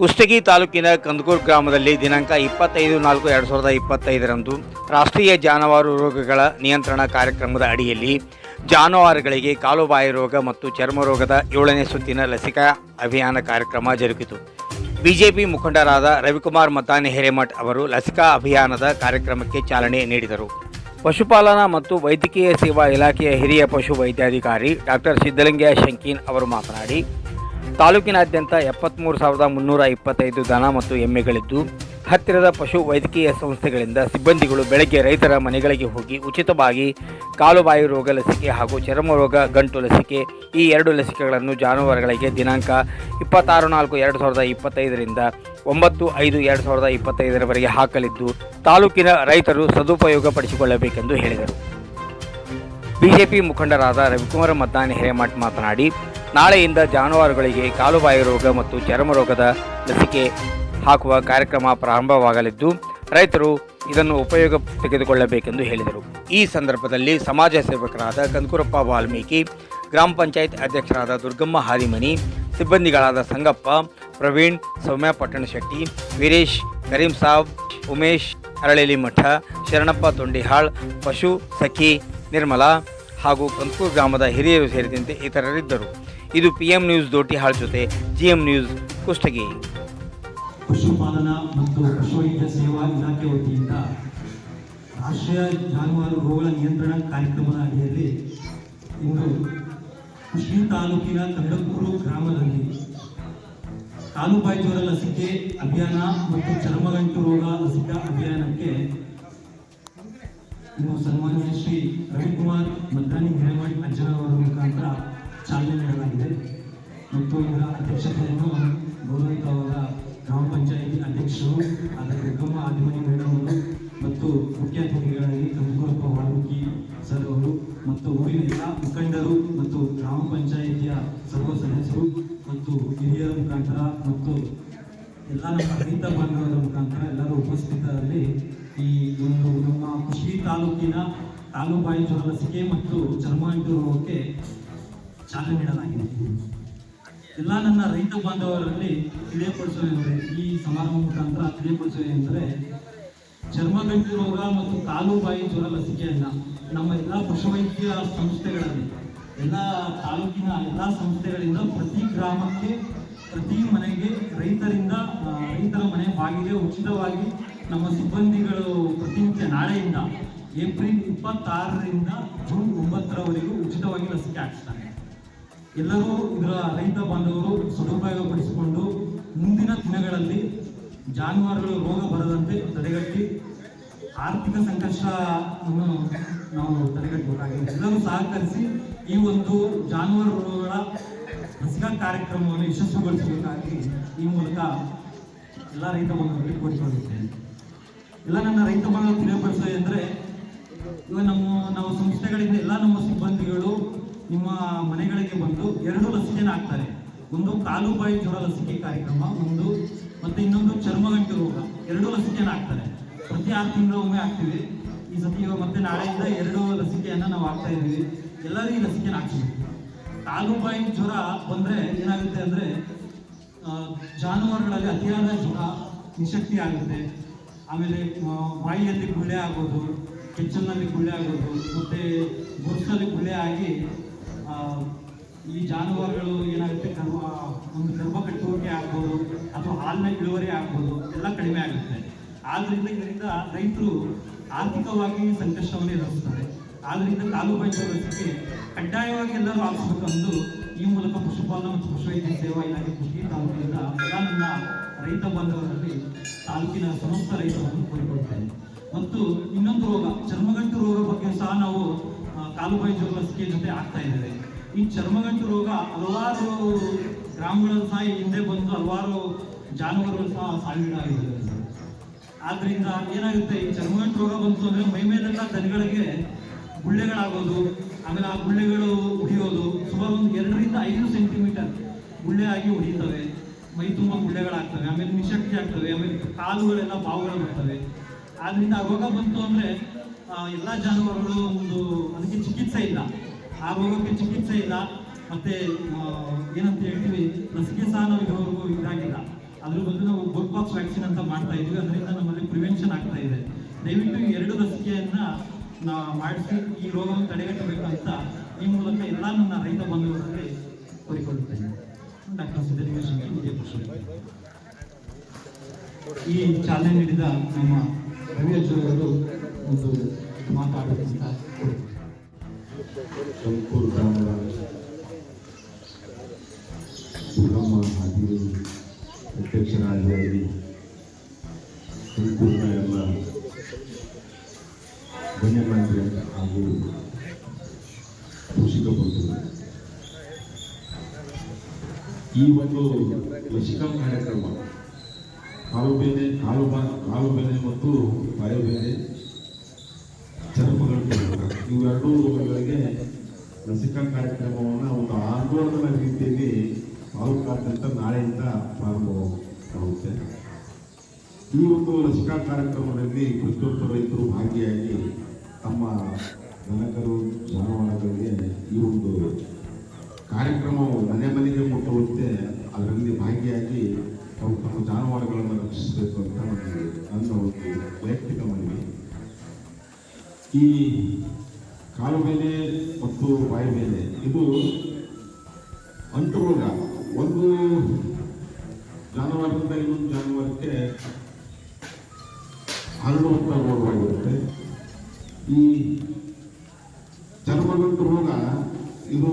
ಕುಷ್ಟಗಿ ತಾಲೂಕಿನ ಕಂದಕೂರು ಗ್ರಾಮದಲ್ಲಿ ದಿನಾಂಕ ಇಪ್ಪತ್ತೈದು ನಾಲ್ಕು ಎರಡು ಸಾವಿರದ ಇಪ್ಪತ್ತೈದರಂದು ರಾಷ್ಟ್ರೀಯ ಜಾನುವಾರು ರೋಗಗಳ ನಿಯಂತ್ರಣ ಕಾರ್ಯಕ್ರಮದ ಅಡಿಯಲ್ಲಿ ಜಾನುವಾರುಗಳಿಗೆ ಕಾಲುಬಾಯಿ ರೋಗ ಮತ್ತು ಚರ್ಮ ರೋಗದ ಏಳನೇ ಸುತ್ತಿನ ಲಸಿಕಾ ಅಭಿಯಾನ ಕಾರ್ಯಕ್ರಮ ಜರುಗಿತು. ಬಿಜೆಪಿ ಮುಖಂಡರಾದ ರವಿಕುಮಾರ್ ಮತಾನೆ ಹಿರೇಮಠ್ ಅವರು ಲಸಿಕಾ ಅಭಿಯಾನದ ಕಾರ್ಯಕ್ರಮಕ್ಕೆ ಚಾಲನೆ ನೀಡಿದರು. ಪಶುಪಾಲನಾ ಮತ್ತು ವೈದ್ಯಕೀಯ ಸೇವಾ ಇಲಾಖೆಯ ಹಿರಿಯ ಪಶು ವೈದ್ಯಾಧಿಕಾರಿ ಡಾಕ್ಟರ್ ಸಿದ್ದಲಿಂಗಯ್ಯ ಶಂಕೀನ್ ಅವರು ಮಾತನಾಡಿ ತಾಲೂಕಿನಾದ್ಯಂತ ಎಪ್ಪತ್ತ್ಮೂರು ಸಾವಿರದ ಮುನ್ನೂರ ಇಪ್ಪತ್ತೈದು ದನ ಮತ್ತು ಎಮ್ಮೆಗಳಿದ್ದು, ಹತ್ತಿರದ ಪಶು ವೈದ್ಯಕೀಯ ಸಂಸ್ಥೆಗಳಿಂದ ಸಿಬ್ಬಂದಿಗಳು ಬೆಳಗ್ಗೆ ರೈತರ ಮನೆಗಳಿಗೆ ಹೋಗಿ ಉಚಿತವಾಗಿ ಕಾಲುಬಾಯಿ ರೋಗ ಲಸಿಕೆ ಹಾಗೂ ಚರ್ಮ ರೋಗ, ಗಂಟು ಲಸಿಕೆ, ಈ ಎರಡು ಲಸಿಕೆಗಳನ್ನು ಜಾನುವಾರುಗಳಿಗೆ ದಿನಾಂಕ ಇಪ್ಪತ್ತಾರು ನಾಲ್ಕು ಎರಡು ಸಾವಿರದ ಇಪ್ಪತ್ತೈದರಿಂದ ಒಂಬತ್ತು ಐದು ಎರಡು ಸಾವಿರದ ಇಪ್ಪತ್ತೈದರವರೆಗೆ ಹಾಕಲಿದ್ದು, ತಾಲೂಕಿನ ರೈತರು ಸದುಪಯೋಗ ಪಡಿಸಿಕೊಳ್ಳಬೇಕೆಂದು ಹೇಳಿದರು. ಬಿಜೆಪಿ ಮುಖಂಡರಾದ ರವಿಕುಮಾರ್ ಮದ್ದಾನೆ ಹಿರೇಮಠ್ ಮಾತನಾಡಿ ನಾಳೆಯಿಂದ ಜಾನುವಾರುಗಳಿಗೆ ಕಾಲುಬಾಯಿ ರೋಗ ಮತ್ತು ಚರ್ಮ ರೋಗದ ಲಸಿಕೆ ಹಾಕುವ ಕಾರ್ಯಕ್ರಮ ಪ್ರಾರಂಭವಾಗಲಿದ್ದು, ರೈತರು ಇದನ್ನು ಉಪಯೋಗ ತೆಗೆದುಕೊಳ್ಳಬೇಕೆಂದು ಹೇಳಿದರು. ಈ ಸಂದರ್ಭದಲ್ಲಿ ಸಮಾಜ ಸೇವಕರಾದ ಕಂದಕೂರಪ್ಪ ವಾಲ್ಮೀಕಿ, ಗ್ರಾಮ ಪಂಚಾಯತ್ ಅಧ್ಯಕ್ಷರಾದ ದುರ್ಗಮ್ಮ ಹಾದಿಮನಿ, ಸಿಬ್ಬಂದಿಗಳಾದ ಸಂಗಪ್ಪ, ಪ್ರವೀಣ್, ಸೌಮ್ಯ ಪಟ್ಟಣಶೆಟ್ಟಿ, ವೀರೇಶ್, ಕರೀಂ ಸಾಬ್, ಉಮೇಶ್, ಅರಳೇಲಿ ಮಠ, ಶರಣಪ್ಪ ತೊಂಡಿಹಾಳ್, ಪಶು, ಸಖಿ, ನಿರ್ಮಲಾ ಹಾಗೂ ಕಂದಕೂರು ಗ್ರಾಮದ ಹಿರಿಯರು ಸೇರಿದಂತೆ ಇತರರಿದ್ದರು. ಇದು ಪಿಎಂ ನ್ಯೂಸ್ ದೋಟಿಹಾಳ್ ಜೊತೆ ಜಿಎಂ ನ್ಯೂಸ್ ಕುಷ್ಟಗಿ. ಪಶುಪಾಲನಾ ಮತ್ತು ಪಶುವೈದ್ಯ ಸೇವಾ ಇಲಾಖೆ ವತಿಯಿಂದ ರಾಷ್ಟ್ರೀಯ ಜಾನುವಾರು ರೋಗಗಳ ನಿಯಂತ್ರಣ ಕಾರ್ಯಕ್ರಮದ ಅಡಿಯಲ್ಲಿ ಇಂದು ಕುಷ್ಟಗಿ ತಾಲೂಕಿನ ಕಂದಕೂರು ಗ್ರಾಮದಲ್ಲಿ ಕಾಲುಬಾಯಿ ಜ್ವರ ಲಸಿಕೆ ಅಭಿಯಾನ ಮತ್ತು ಚರ್ಮಗಂಟು ರೋಗ ಲಸಿಕಾ ಅಭಿಯಾನಕ್ಕೆ ಇನ್ನು ಸನ್ಮಾನ್ಯ ಶ್ರೀ ರವಿಕುಮಾರ್ ಮದ್ದಾನಿ ಹಿರೇಮಠ್ ಅಜ್ಜನವರ ಮುಖಾಂತರ ಚಾಲನೆ ನೀಡಲಾಗಿದೆ. ಮತ್ತು ಇದರ ಅಧ್ಯಕ್ಷತೆಯನ್ನು ಗೌರವಿತವಾದ ಗ್ರಾಮ ಪಂಚಾಯಿತಿ ಅಧ್ಯಕ್ಷರು ಅದರ ದುರ್ಗಮ್ಮ ಆದಿಮನಿ ಮೇಡಮ್ ಅವರು ಮತ್ತು ಮುಖ್ಯ ಅತಿಥಿಗಳಾಗಿ ಕಂದಕೂರಪ್ಪ ವಾಲ್ಮೀಕಿ ಸರ್ ಅವರು ಮತ್ತು ಊರಿನ ಎಲ್ಲ ಮುಖಂಡರು ಮತ್ತು ಗ್ರಾಮ ಪಂಚಾಯಿತಿಯ ಸರ್ವ ಸದಸ್ಯರು ಮತ್ತು ಹಿರಿಯರ ಮುಖಾಂತರ ಮತ್ತು ಎಲ್ಲ ನಮ್ಮ ರೈತ ಬಾಂಧವರ ಮುಖಾಂತರ ಎಲ್ಲರೂ ಉಪಸ್ಥಿತರಲ್ಲಿ ಈ ಒಂದು ನಮ್ಮ ಕೃಷಿ ತಾಲೂಕಿನ ತಾಲೂಬಾಯಿ ಜ್ವರ ಲಸಿಕೆ ಮತ್ತು ಚರ್ಮಾಂಟು ರೋಗಕ್ಕೆ ಚಾಲನೆ ನೀಡಲಾಗಿದೆ. ಎಲ್ಲ ನನ್ನ ರೈತ ಬಾಂಧವರಲ್ಲಿ ತಿಳಿಯಪಡಿಸುವುದೆಂದರೆ ಈ ಸಮಾರಂಭ ಮುಖಾಂತರ ತಿಳಿಯಪಡಿಸುವುದೆಂದರೆ ಚರ್ಮಗಂಟು ರೋಗ ಮತ್ತು ಕಾಲುಬಾಯಿ ಜ್ವರ ಲಸಿಕೆಯನ್ನು ನಮ್ಮ ಎಲ್ಲ ಪಶುವೈದ್ಯ ಸಂಸ್ಥೆಗಳಲ್ಲಿ, ಎಲ್ಲ ತಾಲೂಕಿನ ಎಲ್ಲ ಸಂಸ್ಥೆಗಳಿಂದ ಪ್ರತಿ ಗ್ರಾಮಕ್ಕೆ, ಪ್ರತಿ ಮನೆಗೆ ರೈತರಿಂದ ರೈತರ ಮನೆ ಬಾಗಿಲಿಗೆ ಉಚಿತವಾಗಿ ನಮ್ಮ ಸಿಬ್ಬಂದಿಗಳು ಪ್ರತಿನಿತ್ಯ ನಾಳೆಯಿಂದ ಏಪ್ರಿಲ್ ಇಪ್ಪತ್ತಾರರಿಂದ ಜೂನ್ ಒಂಬತ್ತರವರೆಗೂ ಉಚಿತವಾಗಿ ಲಸಿಕೆ ಹಾಕಿಸ್ತಾರೆ. ಎಲ್ಲರೂ ಇದರ ರೈತ ಬಾಂಧವರು ಸದುಪಯೋಗಪಡಿಸಿಕೊಂಡು ಮುಂದಿನ ದಿನಗಳಲ್ಲಿ ಜಾನುವಾರುಗಳು ರೋಗ ಬರದಂತೆ ತಡೆಗಟ್ಟಿ ಆರ್ಥಿಕ ಸಂಕಷ್ಟವನ್ನು ನಾವು ತಡೆಗಟ್ಟಬೇಕಾಗಿದೆ. ಎಲ್ಲರೂ ಸಹಕರಿಸಿ ಈ ಒಂದು ಜಾನುವಾರು ರೋಗಗಳ ಲಸಿಕಾ ಕಾರ್ಯಕ್ರಮವನ್ನು ಯಶಸ್ವಿಗೊಳಿಸಬೇಕಾಗಿ ಈ ಮೂಲಕ ಎಲ್ಲ ರೈತ ಬಾಂಧವರಿಗೆ ಕೋರಿಕೊಳ್ಳುತ್ತೇನೆ. ಎಲ್ಲ ನನ್ನ ರೈತ ಬಾಂಧವರು ತಿಳಿಯಪಡಿಸೋದೆಂದರೆ ಇವಾಗ ನಮ್ಮ, ನಾವು ಸಂಸ್ಥೆಗಳಿಂದ ಎಲ್ಲ ನಮ್ಮ ಸಿಬ್ಬಂದಿಗಳು ನಿಮ್ಮ ಮನೆಗಳಿಗೆ ಬಂದು ಎರಡು ಲಸಿಕೆನ ಹಾಕ್ತಾರೆ. ಒಂದು ಕಾಲುಬಾಯಿ ಜ್ವರ ಲಸಿಕೆ ಕಾರ್ಯಕ್ರಮ, ಒಂದು ಮತ್ತೆ ಇನ್ನೊಂದು ಚರ್ಮಗಂಟು ರೋಗ. ಎರಡು ಲಸಿಕೆನ ಹಾಕ್ತಾರೆ. ಪ್ರತಿ ಆರು ತಿಂಗಳು ಒಮ್ಮೆ ಹಾಕ್ತೀವಿ. ಈ ಸತಿ ಮತ್ತೆ ನಾಳೆಯಿಂದ ಎರಡು ಲಸಿಕೆಯನ್ನ ನಾವು ಹಾಕ್ತಾ ಇದ್ದೀವಿ. ಎಲ್ಲರೂ ಈ ಲಸಿಕೆನ ಕಾಲು ಬಾಯಿ ಜ್ವರ ಬಂದ್ರೆ ಏನಾಗುತ್ತೆ ಅಂದ್ರೆ ಜಾನುವಾರುಗಳಲ್ಲಿ ಅತಿಯಾದ ಜ್ವರ ನಿಶಕ್ತಿ ಆಗುತ್ತೆ. ಆಮೇಲೆ ಬಾಯಿಯಲ್ಲಿ ಗುಳ್ಳೆ ಆಗೋದು ಕೆಚ್ಚಲಿನಲ್ಲಿ ಗುಳ್ಳೆ ಆಗೋದು ಮತ್ತೆ ಗುರುಸಲ್ಲಿ ಗುಳ್ಳೆ ಆಗಿ ಈ ಜಾನುವಾರುಗಳು ಏನಾಗುತ್ತೆ? ಕರ್ಮ, ಒಂದು ಗರ್ಭ ಕಟ್ಟುವಿಕೆ ಆಗ್ಬೋದು, ಅಥವಾ ಹಾಲಿನ ಇಳುವರಿ ಆಗ್ಬೋದು, ಎಲ್ಲ ಕಡಿಮೆ ಆಗುತ್ತೆ. ಆದ್ದರಿಂದ ಇದರಿಂದ ರೈತರು ಆರ್ಥಿಕವಾಗಿ ಸಂಕಷ್ಟವನ್ನು ಎದುರಿಸ್ತಾರೆ. ಆದ್ದರಿಂದ ತಾಲೂಕು ಪಂಚಾಯತ್ಗೆ ಕಡ್ಡಾಯವಾಗಿ ಎಲ್ಲರೂ ಹಾಕಿಸ್ಬೇಕಂದು ಈ ಮೂಲಕ ಪಶುಪಾಲನಾ ಮತ್ತು ಪಶುವೈದ್ಯ ಸೇವಾ ಇಲಾಖೆ ಕೃಷಿ ತಾಲೂಕಿನಿಂದ ಎಲ್ಲ ನನ್ನ ರೈತ ಬಾಂಧವರಲ್ಲಿ ತಾಲೂಕಿನ ಸಮಸ್ತ ರೈತರನ್ನು ಕೋರಿಕೊಳ್ತೇನೆ. ಮತ್ತು ಇನ್ನೊಂದು ರೋಗ, ಚರ್ಮಗಂಟು ರೋಗ ಬಗ್ಗೆ ಸಹ ನಾವು ಕಾಲುಬಾಯಿ ಲಸಿಕೆ ಜೊತೆ ಆಗ್ತಾ ಇದ್ದಾರೆ. ಈ ಚರ್ಮಗಂಟು ರೋಗ ಹಲವಾರು ಗ್ರಾಮಗಳಲ್ಲಿ ಸಹ ಹಿಂದೆ ಬಂದು ಹಲವಾರು ಜಾನುವಾರುಗಳು ಸಹ ಸಾವಿಗೀಡಾಗಿದ್ದಾವೆ ಆದ್ದರಿಂದ ಆದ್ರಿಂದ ಏನಾಗುತ್ತೆ, ಈ ಚರ್ಮಗಂಟು ರೋಗ ಬಂತು ಅಂದ್ರೆ ಮೈ ಮೇಲೆಲ್ಲ ದನಗಳಿಗೆ ಗುಳ್ಳೆಗಳಾಗೋದು, ಆಮೇಲೆ ಆ ಗುಳ್ಳೆಗಳು ಉಡಿಯೋದು, ಸುಮಾರು ಒಂದು ಎರಡರಿಂದ ಐದು ಸೆಂಟಿಮೀಟರ್ ಗುಳ್ಳೆ ಆಗಿ ಉಳಿತವೆ ಮೈ ತುಂಬ ಗುಳ್ಳೆಗಳಾಗ್ತವೆ, ಆಮೇಲೆ ನಿಶಕ್ತಿ ಆಗ್ತವೆ, ಆಮೇಲೆ ಕಾಲುಗಳೆಲ್ಲ ಬಾವುಗಳು ಬರ್ತವೆ. ಆದ್ರಿಂದ ಆ ರೋಗ ಬಂತು ಅಂದ್ರೆ ಎಲ್ಲ ಜಾನುವಾರುಗಳು ಒಂದು ಅದಕ್ಕೆ ಚಿಕಿತ್ಸೆ ಇಲ್ಲ. ಆ ರೋಗಕ್ಕೆ ಚಿಕಿತ್ಸೆ ಇಲ್ಲ. ಮತ್ತೆ ಏನಂತ ಹೇಳ್ತೀವಿ ಲಸಿಕೆ ಸಹ ನಾವು ಇದುವರೆಗೂ ಇದಾಗಿಲ್ಲ. ಅದ್ರ ಬದಲು ನಾವು ಪಾಕ್ಸ್ ವ್ಯಾಕ್ಸಿನ್ ಅಂತ ಮಾಡ್ತಾ ಇದೀವಿ ಅದರಿಂದ ನಮ್ಮಲ್ಲಿ ಪ್ರಿವೆನ್ಷನ್ ಆಗ್ತಾ ಇದೆ. ದಯವಿಟ್ಟು ಎರಡು ಲಸಿಕೆಯನ್ನ ಮಾಡಿಸಿ, ಈ ರೋಗವನ್ನು ತಡೆಗಟ್ಟಬೇಕು ಅಂತ ಈ ಮೂಲಕ ಎಲ್ಲ ನನ್ನ ರೈತ ಬಂಧುಗಳಲ್ಲಿ ಕೋರಿಕೊಳ್ಳುತ್ತೇನೆ. ಡಾಕ್ಟರ್ ಸಿದ್ದಲಿಂಗ ಶಂಕರ್ ವಿಜಯಪುರ. ಈ ಚಾಲನೆ ನೀಡಿದ ನಮ್ಮ ರವಿ ಅಜ್ಜವರು ಒಂದು ಮಾತಾಡಬೇಕಂತ. ತುಮಕೂರು ಗ್ರಾಮದ ಸುಗಮ ಹಾದಿರಿ ಅಧ್ಯಕ್ಷರಾಗಿ ತುಮಕೂರಿನ ಎಲ್ಲ ಗಣ್ಯಮಾನ್ಯ ಹಾಗೂ ಕೃಷಿಕ ಬಂಧುಗಳು ಈ ಒಂದು ಲಸಿಕಾ ಕಾರ್ಯಕ್ರಮ ಕಾಲು ಬೇನೆ ಕಾಲು ಕಾಲು ಬೇನೆ ಮತ್ತು ಬಾಯುಬೇನೆ ಚರ್ಮಗಳು. ಇವೆರಡೂ ರೋಗಗಳಿಗೆ ಲಸಿಕಾ ಕಾರ್ಯಕ್ರಮವನ್ನು ಒಂದು ಆಂದೋಲನ ರೀತಿಯಲ್ಲಿ ತಾಲೂಕಾದ್ಯಂತ ನಾಳೆಯಿಂದ ಪ್ರಾರಂಭವಾಗುತ್ತೆ ಈ ಒಂದು ಲಸಿಕಾ ಕಾರ್ಯಕ್ರಮದಲ್ಲಿ ಪ್ರತಿಯೊಬ್ಬ ರೈತರು ಭಾಗಿಯಾಗಿ ತಮ್ಮ ದನಕರು, ಜಾನುವಾರುಗಳಿಗೆ ಈ ಒಂದು ಕಾರ್ಯಕ್ರಮವು ಮನೆ ಮನೆಗೆ ಮುಟ್ಟುವಂತೆ ಅದರಲ್ಲಿ ಭಾಗಿಯಾಗಿ ಅವರು ತಮ್ಮ ಜಾನುವಾರುಗಳನ್ನು ರಕ್ಷಿಸಬೇಕು ಅಂತ ಒಂದು ನನ್ನ ಒಂದು ವೈಯಕ್ತಿಕ ಮನವಿ ಈ ಕಾಲು ಮೇಲೆ ಮತ್ತು ಬಾಯಿ ಮೇಲೆ ಇದು ಅಂಟು ರೋಗ ಒಂದು ಜಾನುವಾರದಿಂದ ಇನ್ನೊಂದು ಜಾನುವಾರಕ್ಕೆ ಹರಡುವಂಥ ರೋಗವಾಗಿರುತ್ತೆ ಈ ಚರ್ಮಗಂಟು ರೋಗ ಇದು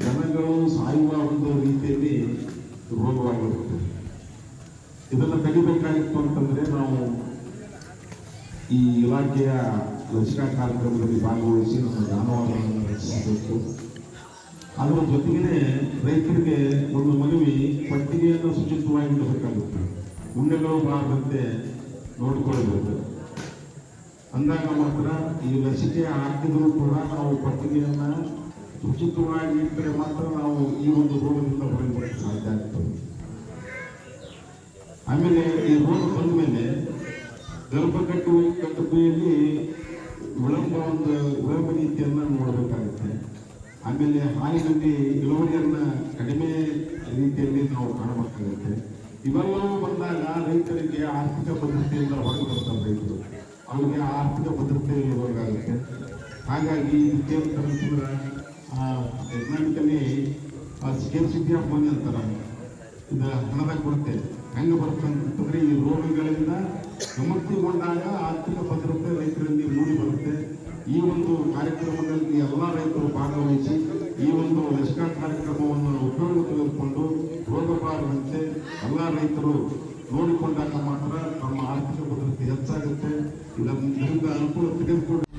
ಜನಗಳು ಸಾಯುವ ಒಂದು ರೀತಿಯಲ್ಲಿ ರೋಗವಾಗಿರುತ್ತೆ ಇದನ್ನು ತೆಗಿಬೇಕಾಗಿತ್ತು ಅಂತಂದ್ರೆ ನಾವು ಈ ಇಲಾಖೆಯ ಲಸಿಕಾ ಕಾರ್ಯಕ್ರಮದಲ್ಲಿ ಭಾಗವಹಿಸಿ ನಮ್ಮ ಜಾನುವಾರುಗಳನ್ನು ರಚಿಸಬೇಕು ಅದರ ಜೊತೆಗೇ ರೈತರಿಗೆ ಒಂದು ಮನವಿ, ಪಟ್ಟಿಗೆಯನ್ನು ಶುಚಿತ್ವವಾಗಿ ಇಡಬೇಕಾಗುತ್ತೆ. ಉಣ್ಣೆಗಳು ಬಾರದಂತೆ ನೋಡಿಕೊಳ್ಳಬೇಕು. ಅಂದಾಗ ಮಾತ್ರ ಈ ಲಸಿಕೆ ಹಾಕಿದರೂ ಕೂಡ ನಾವು ಪಟ್ಟಿಗೆಯನ್ನು ಶುಚಿತ್ವವಾಗಿ ಇಟ್ಟರೆ ಮಾತ್ರ ನಾವು ಈ ಒಂದು ರೋಗದಿಂದ ಹೊರಗೆ ಸಾಧ್ಯ ಆಗ್ತದೆ. ಆಮೇಲೆ ಈ ರೋಗ ಬಂದ ಮೇಲೆ ಗರ್ಭಕಟ್ಟು ಕಟ್ಟುವಿಯಲ್ಲಿ ವಿಳಂಬ ಒಂದು ವಿಳಂಬ ನೀತಿಯನ್ನು ನೋಡಬೇಕಾಗುತ್ತೆ. ಆಮೇಲೆ ಹಾಲಿನಲ್ಲಿ ಇಳುವರಿಯನ್ನು ಕಡಿಮೆ ರೀತಿಯಲ್ಲಿ ನಾವು ಕಾಣಬೇಕಾಗುತ್ತೆ. ಇವೆಲ್ಲವೂ ಬಂದಾಗ ರೈತರಿಗೆ ಆರ್ಥಿಕ ಭದ್ರತೆಯಿಂದ ಹೊರಗೆ ಬರ್ತಾರೆ ರೈತರು ಅವರಿಗೆ ಆರ್ಥಿಕ ಭದ್ರತೆ ಒಳಗಾಗುತ್ತೆ ಹಾಗಾಗಿ ಇದಕ್ಕೇನಂತಂದ್ರೆ ಎಕನಾಮಿಕಲಿ ಸ್ಕೇರ್ಸಿಟಿ ಆಫ್ ಮನಿ ಅಂತಾರೆ. ಇದು ಹಣದ ಕೊರತೆ. ಹೆಂಗೆ ಬರುತ್ತೆ ಅಂತಂದ್ರೆ ಈ ರೋಗಗಳಿಂದ ವಿಮುಕ್ತಿಗೊಂಡಾಗ ಆರ್ಥಿಕ ಭದ್ರತೆ ರೈತರಲ್ಲಿ ಮೂಡಿ ಬರುತ್ತೆ. ಈ ಒಂದು ಕಾರ್ಯಕ್ರಮದಲ್ಲಿ ಎಲ್ಲ ರೈತರು ಭಾಗವಹಿಸಿ ಈ ಒಂದು ಲಸಿಕಾ ಕಾರ್ಯಕ್ರಮವನ್ನು ಉಪಯೋಗ ತೆಗೆದುಕೊಂಡು ರೋಗ ಬಾರದಂತೆ ಎಲ್ಲ ರೈತರು ನೋಡಿಕೊಂಡಾಗ ಮಾತ್ರ ನಮ್ಮ ಆರ್ಥಿಕ ಭದ್ರತೆ ಹೆಚ್ಚಾಗುತ್ತೆ. ಇದರಿಂದ ಅನುಕೂಲ ತೆಗೆದುಕೊಂಡು